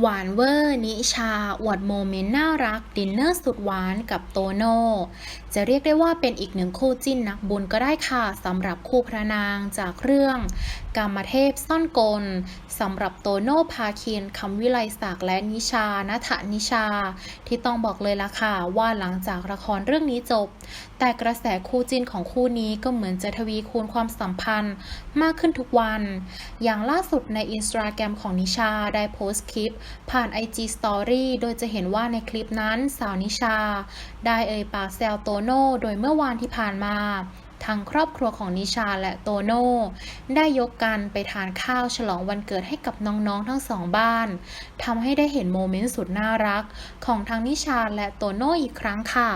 หวานเวอร์นิชาอวดโมเมนต์น่ารัก ดินเนอร์สุดหวานกับโตโน่ จะเรียกได้ว่าเป็นอีกหนึ่งคู่จิ้นนักบุญก็ได้ค่ะสำหรับคู่พระนางจากเรื่อง กามเทพซ่อนกลสำหรับโตโน่พาคินคำวิไลศักดิ์และนิชานัทนิชา ที่ต้องบอกเลยละค่ะว่าหลังจากละครเรื่องนี้จบ แต่กระแสคู่จิ้นของคู่นี้ก็เหมือนจะทวีคูณความสัมพันธ์มากขึ้นทุกวัน อย่างล่าสุดในอินสตาแกรมของนิชาได้โพสต์คลิปผ่าน IG Story โดยจะเห็นว่าในคลิปนั้นสาวนิชา ได้เอ่ยปากแซวโตโน่โดยเมื่อวานที่ผ่านมาทางครอบครัวของนิชาและโตโน่ ได้ยกกันไปทานข้าวฉลองวันเกิดให้กับน้องๆทั้งสองบ้านทำให้ได้เห็นโมเมนต์สุดน่ารัก ของทั้งนิชาและโตโน่อีกครั้งค่ะ